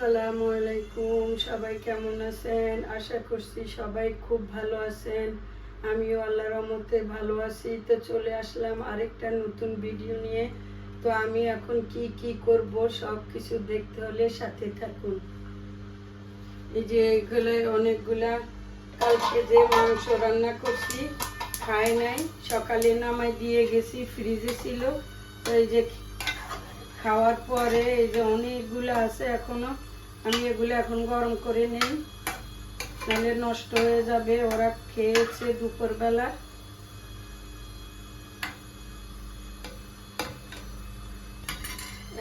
আসসালামু আলাইকুম, সবাই কেমন আছেন? আশা করছি সবাই খুব ভালো আছেন। আমিও আল্লাহর রহমতে ভালো আছি। তো চলে আসলাম আরেকটা নতুন ভিডিও নিয়ে। তো আমি এখন কি কি করব সব কিছু দেখতে হলে সাথে থাকুন। এই যে এগুলো অনেকগুলা। কালকে যে মাংস রান্না করছি, খায় নাই। সকালে নামাই দিয়ে গেছি, ফ্রিজে ছিল। তো এই যে খাওয়ার পরে এই যে অনেকগুলো আছে এখনও। আমি এগুলো এখন গরম করে নেই। নাহলে নষ্ট হয়ে যাবে। ওরা খেয়েছে দুপুরবেলা।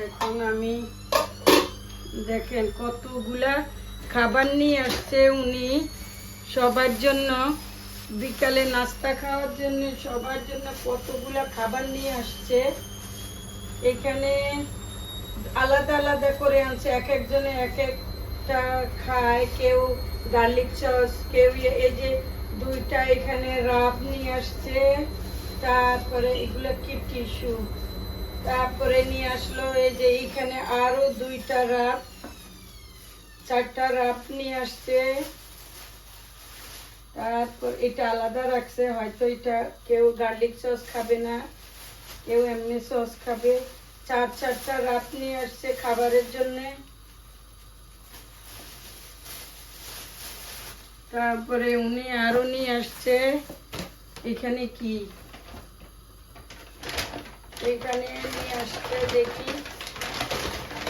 এখন আমি দেখেন কতগুলা খাবার নিয়ে আসছে উনি। সবার জন্য, বিকালে নাস্তা খাওয়ার জন্য সবার জন্য কতগুলা খাবার নিয়ে আসছে। এখানে আলাদা আলাদা করে আনছে, এক একজনে এক একটা খায়, কেউ গার্লিক সস কেউ এই যে দুইটা এখানে রাব নিয়ে আসছে, তারপরে এগুলো কি টিস্যু তারপরে নিয়ে আসলো, এই যে এইখানে আরও দুইটা রাব চারটা রাব নিয়ে আসছে। তারপর এটা আলাদা রাখছে, হয়তো এটা কেউ গার্লিক সস খাবে না, কেউ এমনি সস খাবে। চার, চারটা রাত নিয়ে আসছে খাবারের জন্য। তারপরে উনি আরও নিয়ে আসছে। এখানে কি? এখানে নিয়ে আসছে দেখি।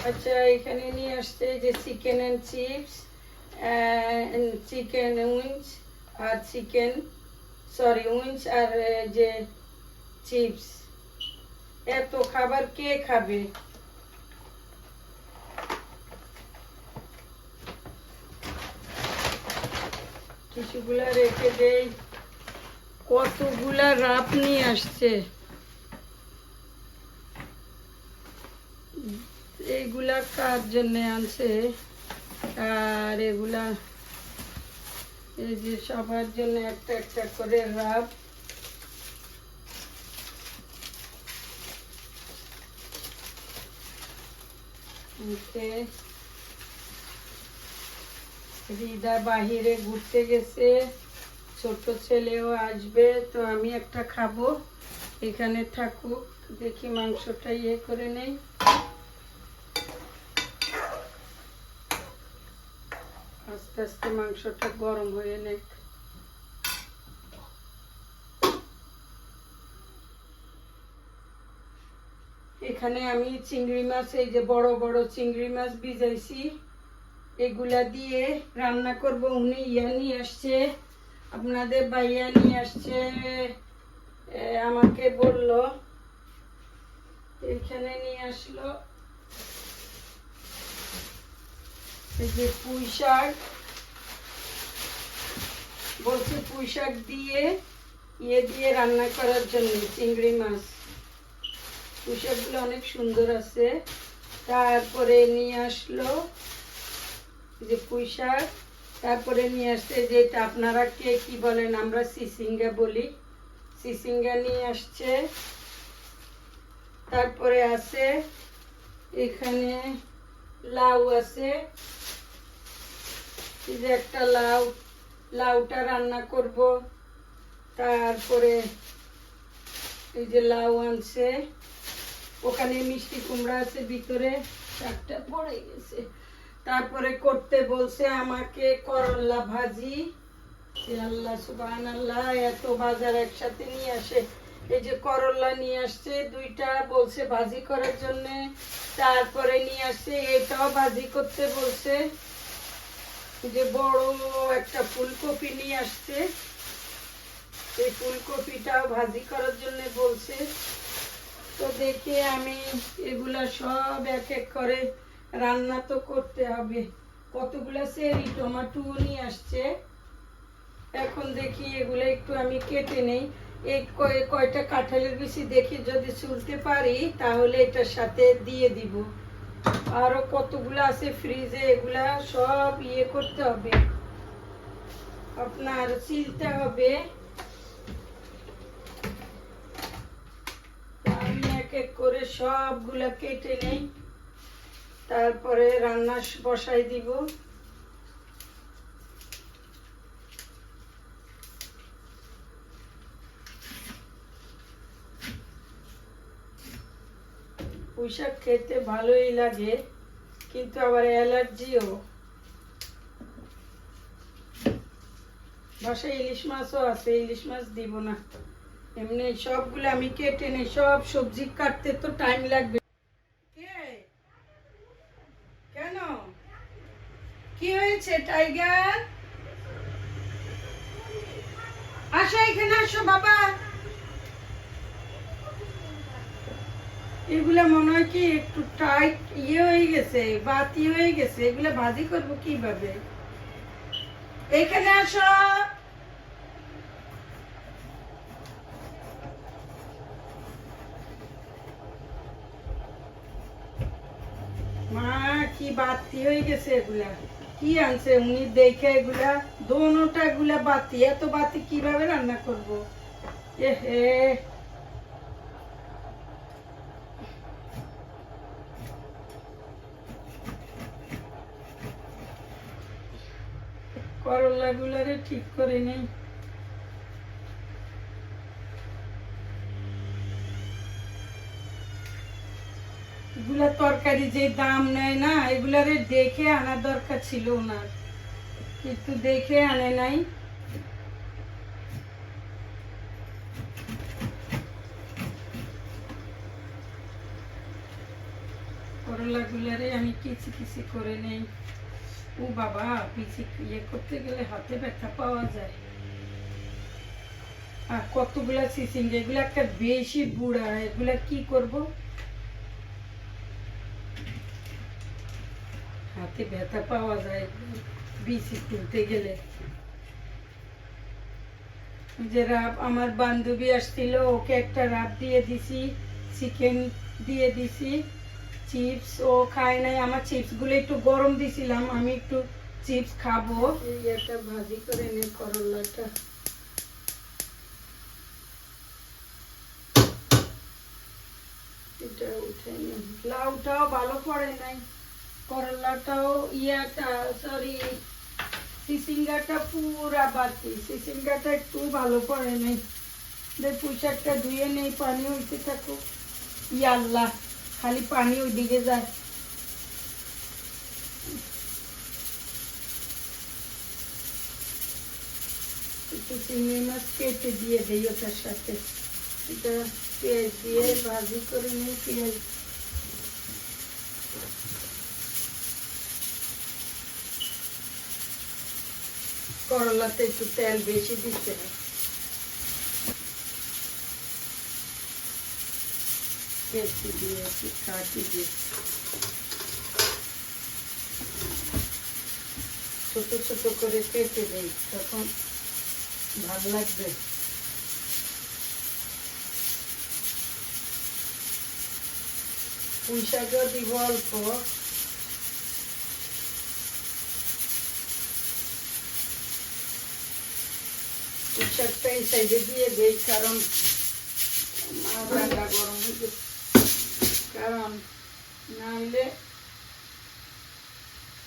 আচ্ছা এখানে নিয়ে আসছে যে chicken and chips chicken wings R chicken sorry wings আর যে চিপস এত খাবার কে খাবে? কিছুগুলা রেখে দেই। কতগুলা রাপ নিয়ে আসছে? এইগুলা কার জন্য আনছে? আর এগুলা এই যে সবার জন্য একটা একটা করে রাব হৃদা বাহিরে ঘুরতে গেছে। ছোট ছেলেও আসবে, তো আমি একটা খাব। এখানে থাকুক, দেখি মাংসটা ইয়ে করে নেই। আস্তে আস্তে মাংসটা গরম হয়ে নেই এখানে আমি চিংড়ি মাছ, এই যে বড় বড় চিংড়ি মাছ ভিজাইছি। এগুলা দিয়ে রান্না করব। উনি ইয়া নিয়ে আসছে, আপনাদের ভাইয়া নিয়ে আসছে আমাকে বলল, এখানে নিয়ে আসলো। এই যে পুঁই শাক, বলছে পুঁই শাক দিয়ে ইয়ে দিয়ে রান্না করার জন্য চিংড়ি মাছ। পোশাকগুলো অনেক সুন্দর আছে। তারপরে নিয়ে আসলো যে পুঁইশাক। তারপরে নিয়ে আসছে যেটা আপনারা কে কি বলেন, আমরা সিসিঙ্গা বলি। সিসিঙ্গা নিয়ে আসছে। তারপরে আছে এখানে লাউ আছে। যে একটা লাউ, লাউটা রান্না করব। তারপরে এই যে লাউ আনছে। ওখানে মিষ্টি কুমড়া আছে, ভিতরে চারটা পড়ে গেছে। তারপরে করতে বলছে আমাকে করল্লা ভাজি। আল্লাহ সুবাহান আল্লাহ এত বাজার একসাথে নিয়ে আসে। এই যে করল্লা নিয়ে আসছে, দুইটা বলছে ভাজি করার জন্য। তারপরে নিয়ে আসছে, এটাও ভাজি করতে বলছে। যে বড় একটা ফুলকপি নিয়ে আসছে। এই ফুলকপিটাও ভাজি করার জন্য বলছে। তো দেখে আমি এগুলা সব এক এক করে রান্না তো করতে হবে। কতগুলা সেরি, টমাটো নিয়ে আসছে। এখন দেখি এগুলো একটু আমি কেটে নেই। এই কয়- কয়টা কাঁঠালের বেশি দেখি, যদি চুলতে পারি তাহলে এটার সাথে দিয়ে দিব। আরও কতগুলো আছে ফ্রিজে, এগুলা সব ইয়ে করতে হবে। আপনার চিলতে হবে তো আমি এক করে সবগুলা কেটে নেই। তারপরে রান্না বসাই দিব। পুঁইশাক খেতে ভালোই লাগে, কিন্তু আবার অ্যালার্জিও। বাসায় ইলিশ মাছও আছে, ইলিশ মাছ দিব না। এমনি সবগুলো আমি কেটে সব সবজি কাটতে তো টাইম লাগবে। কেন? কি হয়েছে, টাইগার? আসো এখানে, আসো বাবা। এগুলা মনে হয় কি একটু টাইট ইয়ে হয়ে গেছে, বাতি হয়ে গেছে। এগুলা ভাজি করব কীভাবে? এখানে আসো। মা, কি বাতি হয়ে গেছে এগুলা? কি আনছে? উনি দেখে এগুলা, দোনোটা বাতি। এত বাতি কীভাবে রান্না এ হে। ঠিক করে নেই। এগুলা তরকারি যে দাম নেয় না, এগুলারে দেখে আনার দরকার ছিল ওনার। কিন্তু দেখে আনে নাই। আমি কিচি কিচি করে নেই। ও বাবা পিছি ইয়ে করতে গেলে হাতে ব্যথা পাওয়া যায়। আর কতগুলা সিসিং, এগুলা একটা বেশি বুড়া, এগুলা কি করব? হাতে ব্যথা পাওয়া যায় বিচি তুলতে গেলে। যে রাব আমার বান্ধবী আসছিল, ওকে একটা রাব দিয়ে দিছি চিকেন দিয়ে দিছি চিপস ও খায় নাই। আমার চিপসগুলো একটু গরম দিছিলাম, আমি একটু চিপস খাব। একটা ভাজি করে নে করলাটা। এটা উঠে লাউটাও ভালো পড়ে নাই। করলাটাও ইয়াটা সরি সিসিঙ্গাটা পুরা বাতি। সিসিঙ্গাটা একটু ভালো পড়ে নাই। পুঁশাকটা ধুয়ে নেই, পানি হইতে থাকুক। ইয়াল্লাহ খালি পানি ওইদিকে যায়। একটু চিংড়ি মাছ কেটে দিয়ে দিই ওটার সাথে। এটা পেঁয়াজ দিয়ে ভাজি করে নিই, পেঁয়াজ করলাতে একটু তেল বেশি দিয়ে একটু ছোট ছোট করে কেটে দেই তখন ভালো লাগবে। পুঁই দিব অল্প। এই সাইডে দিয়ে কারণ গরম কারণ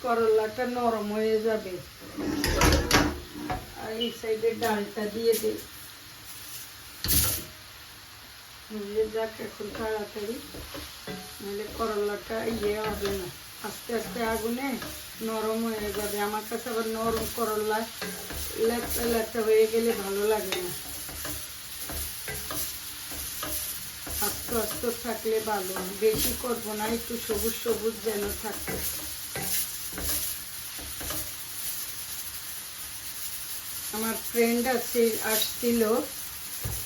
করলাটা নরম হয়ে যাবে। আর এই সাইডে ডালটা দিয়ে দিই। যাক, এখন তাড়াতাড়ি। নাহলে করলাটা ইয়ে হবে না। আস্তে আস্তে আগুনে নরম হয়ে যাবে। আমার কাছে আবার নরম করলা ল্যাপটা ল্যাপটা হয়ে গেলে ভালো লাগে না। আস্তে আস্তে থাকলে ভালো বেশি করব না, একটু সবুজ সবুজ যেন থাকে। আমার ফ্রেন্ড আছে, আসছিল।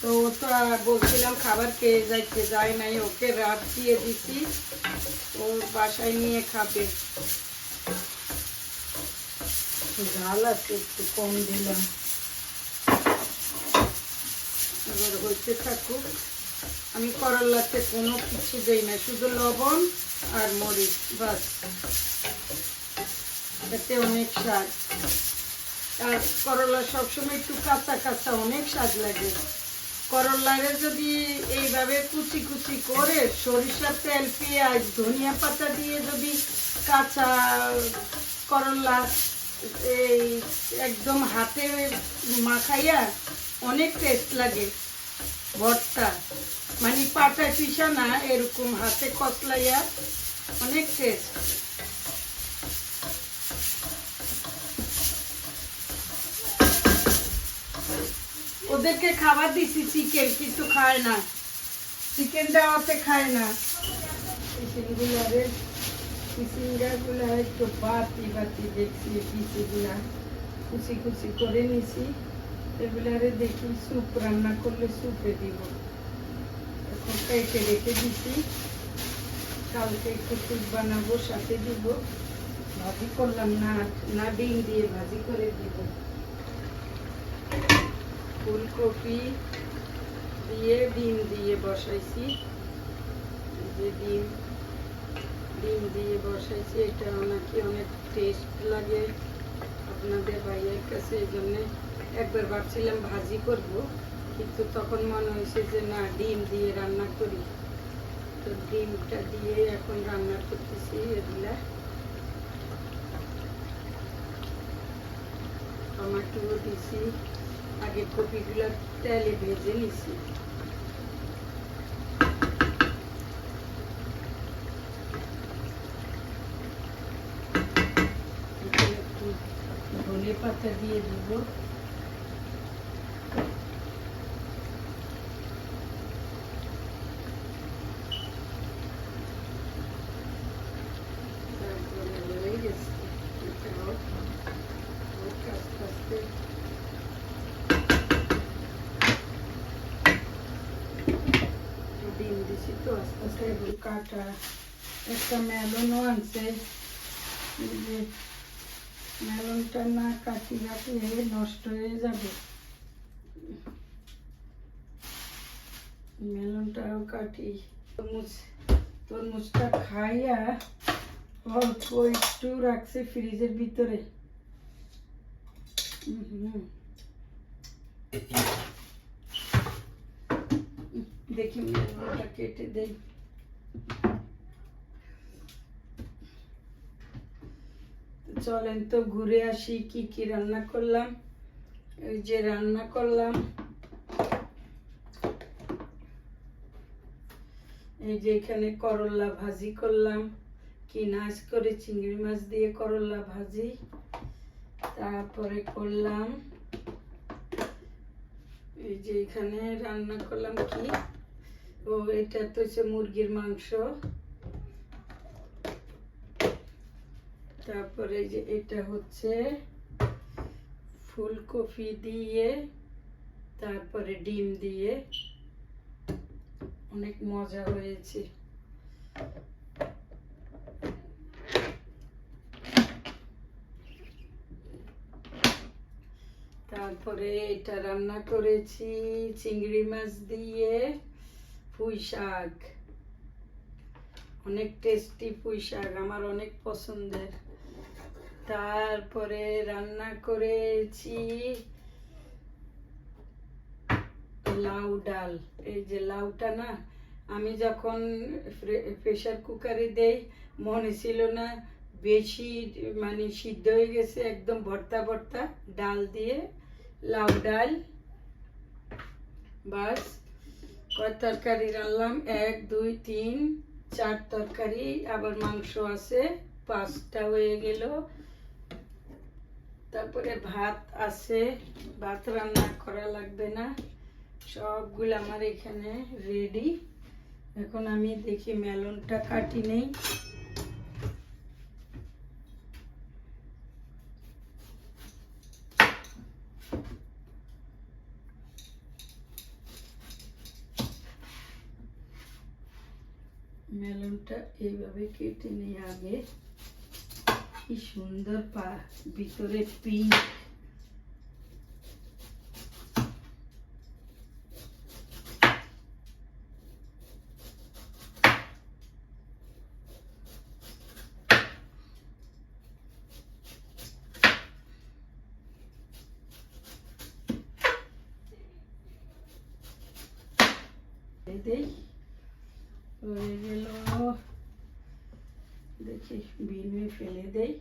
তো ও তো বলছিলাম খাবার খেয়ে যাইতে যায় নাই, ওকে রাত দিয়ে দিছি, ও বাসায় নিয়ে খাবে। ঝাল আছে একটু কম দিলাম। এবার হইতে থাকুক, আমি করলাতে কোনো কিছু দেই না শুধু লবণ আর মরিচ, বাস। এতে অনেক স্বাদ। আর করলা সবসময় একটু কাঁচা কাঁচা, অনেক স্বাদ লাগে। করলারে যদি এইভাবে কুচি কুচি করে সরিষার তেল, পেঁয়াজ, ধনিয়া পাতা দিয়ে যদি কাঁচা করলা এই একদম হাতে মাখাইয়া অনেক টেস্ট লাগে ভর্তা। মানে পাটা পিসা না, এরকম হাতে কতলাইয়া অনেক টেস্ট ওদেরকে খাবার দিছি চিকেন কিন্তু খায় না। চিকেন দেওয়াতে খায় না। একটু বাতি বাতি দেখছি করে দেখি, স্যুপ রান্না করলে স্যুপে দিব। এখন রেখে দিছি। কালকে একটু স্যুপ বানাবো, সাথে দিব। ভাজি করলাম না না ডিম দিয়ে ভাজি করে দিব। ফুলকপি দিয়ে ডিম দিয়ে বসাইছি। যে ডিম ডিম দিয়ে বসাইছি, এটা নাকি অনেক টেস্ট লাগে আপনাদের ভাইয়ের কাছে, এই জন্যে একবার ভাবছিলাম ভাজি করব, কিন্তু তখন মনে হয়েছে যে না, ডিম দিয়ে রান্না করি। তো ডিমটা দিয়ে এখন রান্না করতেছি এগুলা। টমাটো দিছি। আগে কপিগুলো তেলে ভেজে নিছি। ধনে পাতা দিয়ে দিব তারপরে হয়ে গেছে এটাও হোক আস্তে আস্তে ডিম দিছি তো আস্তে আস্তে এগুলো কাটা একটা মেলনও আনছে যে মেলনটা না কাটি রাখলে নষ্ট হয়ে যাবে মেলনটাও কাটি তরমুজ তরমুজটা খাইয়া অল্প একটু রাখছে ফ্রিজের ভিতরে দেখি মেলনটা কেটে দেই চলেন তো ঘুরে আসি কি কি রান্না করলাম। ওই যে রান্না করলাম। এই যে এখানে করলা ভাজি করলাম। কি নাচ করে চিংড়ি মাছ দিয়ে করলা ভাজি। তারপরে করলাম। এই যে এখানে রান্না করলাম কি? ও, এটা তো হচ্ছে মুরগির মাংস। তারপরে যে এটা হচ্ছে ফুলকপি দিয়ে, তারপরে ডিম দিয়ে। অনেক মজা হয়েছে। তারপরে এটা রান্না করেছি চিংড়ি মাছ দিয়ে পুঁই শাক। অনেক টেস্টি পুঁই শাক, আমার অনেক পছন্দের। তারপরে রান্না করেছি লাউ ডাল। এই যে লাউটা না, আমি যখন প্রেশার কুকারে দেই, মনে ছিল না বেশি মানে সিদ্ধ হয়ে গেছে একদম ভর্তা ভর্তা ডাল দিয়ে লাউ ডাল। বাস, কয় তরকারি রান্নাম এক, দুই, তিন, চার তরকারি, আবার মাংস আছে, পাঁচটা হয়ে গেল। তারপরে ভাত আছে, ভাত রান্না করা লাগবে না। সবগুলো আমার এখানে রেডি এখন আমি দেখি মেলনটা কাটি নেই। মেলনটা এইভাবে কেটে নিই আগে। কি সুন্দর পা ভিতরে পিঙ্ক দেই হয়ে গেল দেখি বিনুয়ে ফেলে দেই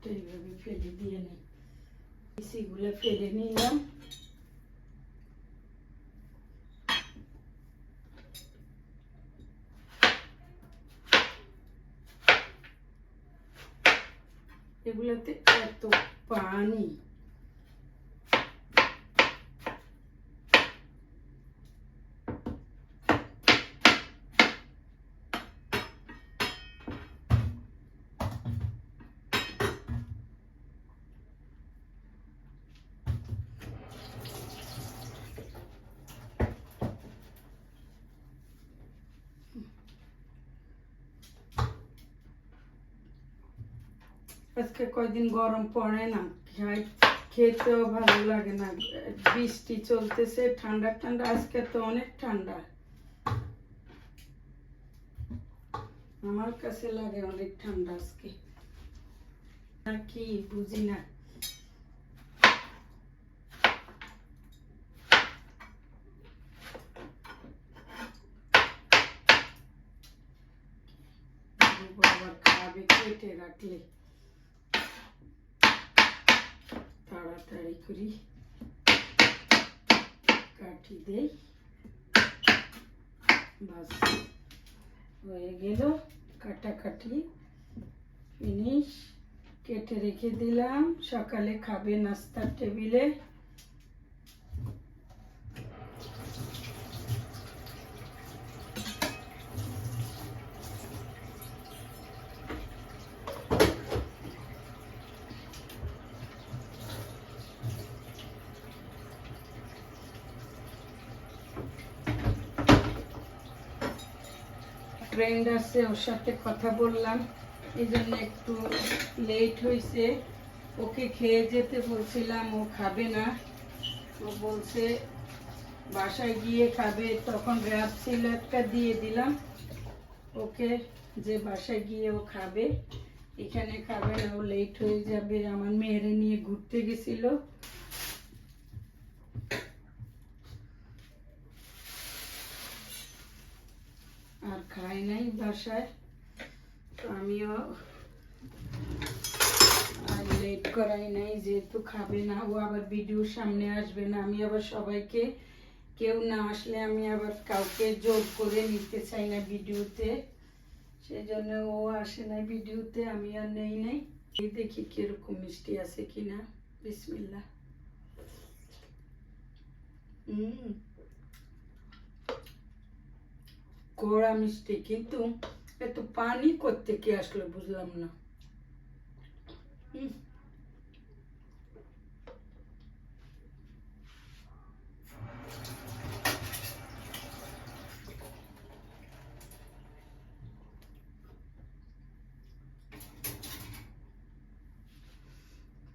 তো এইভাবে ফেলে দিয়ে নিই পিসিগুলো এগুলোতে এত পানি। আজকে কয়দিন গরম পড়ে না, খাই খেতেও ভালো লাগে না। বৃষ্টি চলতেছে, ঠান্ডা ঠান্ডা, আজকে তো অনেক ঠান্ডা। আমার কাছে লাগে অনেক ঠান্ডা আজকে। আর কি, বুঝি না। খাবে কেটে রাখলে তাড়াতাড়ি করি। কাটি দেই। বাস, হয়ে গেল। কাটাকাটি ফিনিশ কেটে রেখে দিলাম। সকালে খাবে নাস্তার টেবিলে ফ্রেন্ড আছে, ওর সাথে কথা বললাম। এই জন্য একটু লেট হয়েছে ওকে খেয়ে যেতে বলছিলাম, ও খাবে না। ও বলছে, বাসায় গিয়ে খাবে। তখন র্যাপ ছিল একটা দিয়ে দিলাম। ওকে যে বাসায় গিয়ে ও খাবে, এখানে খাবে না, ও লেট হয়ে যাবে। আমার মেয়েরে নিয়ে ঘুরতে গেছিল আর খাই নাই বাসায়। আমিও আর লেট করাই নাই, যেহেতু খাবে না, ও আবার ভিডিওর সামনে আসবে না। আমি আবার সবাইকে, কেউ না আসলে আমি আবার কাউকে জোর করে নিতে চাই না ভিডিওতে সেই জন্য ও আসে না ভিডিওতে আমি আর নেই নাই। দেখি কীরকম মিষ্টি আছে কিনা। বিসমিল্লা হুম কড়া মিষ্টি, কিন্তু এত পানি করতে কি আসলো বুঝলাম না।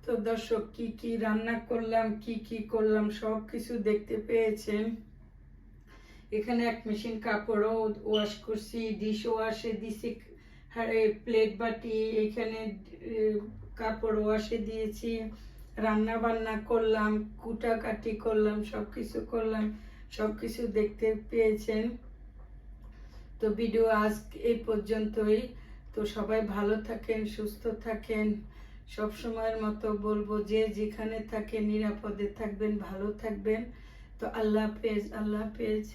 তো দর্শক, কি কি রান্না করলাম, কি কি করলাম সব কিছু দেখতে পেয়েছেন। এখানে এক মেশিন কাপড়ও ওয়াশ করছি ডিশ ওয়াশে দিছি প্লেট বাটি, এখানে কাপড় ওয়াশে দিয়েছি রান্না বান্না করলাম, কুটাকাটি করলাম সব কিছু করলাম সব কিছু দেখতে পেয়েছেন। তো ভিডিও আজ এই পর্যন্তই। তো সবাই ভালো থাকেন, সুস্থ থাকেন। সব সময়ের মতো বলব, যে যেখানে থাকেন নিরাপদে থাকবেন, ভালো থাকবেন। তো আল্লাহ হাফেজ আল্লাহ হাফেজ।